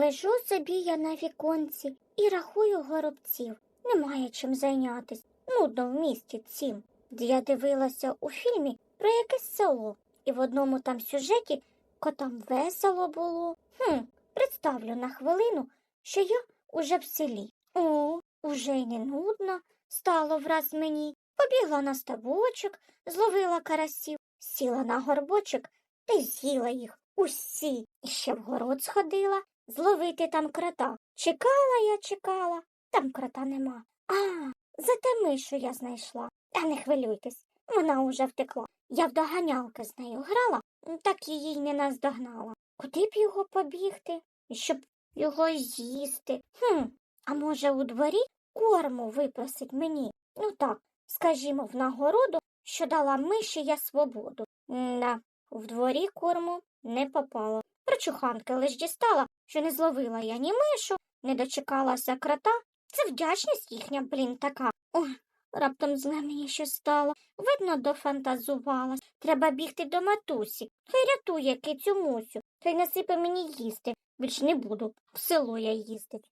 Лежу собі я на віконці і рахую горобців. Немає чим зайнятись. Нудно в місті цім. Я дивилася у фільмі про якесь село, і в одному там сюжеті котам весело було. Хм, представлю на хвилину, що я уже в селі. О, уже й не нудно стало враз мені. Побігла на ставочок, зловила карасів, сіла на горбочок та й з'їла їх усі. І ще в город сходила, зловити там крота. Чекала я, чекала, там крота нема. А, зате мишу я знайшла. Та не хвилюйтесь, вона уже втекла. Я в доганялки з нею грала, так її й не наздогнала. Куди б його побігти, щоб його з'їсти? Хм, а може, у дворі корму випросить мені? Ну так, скажімо, в нагороду, що дала миші я свободу. Да, в дворі корму не попало. Прочуханки лиш дістала, що не зловила я ні мишу, не дочекалася крота. Це вдячність їхня, блін, така. Ой, раптом зле мені щось стало. Видно, дофантазувалась. Треба бігти до матусі. Хай рятує кицю мусю, хай насипе мені їсти. Більш не буду, в село я їздить.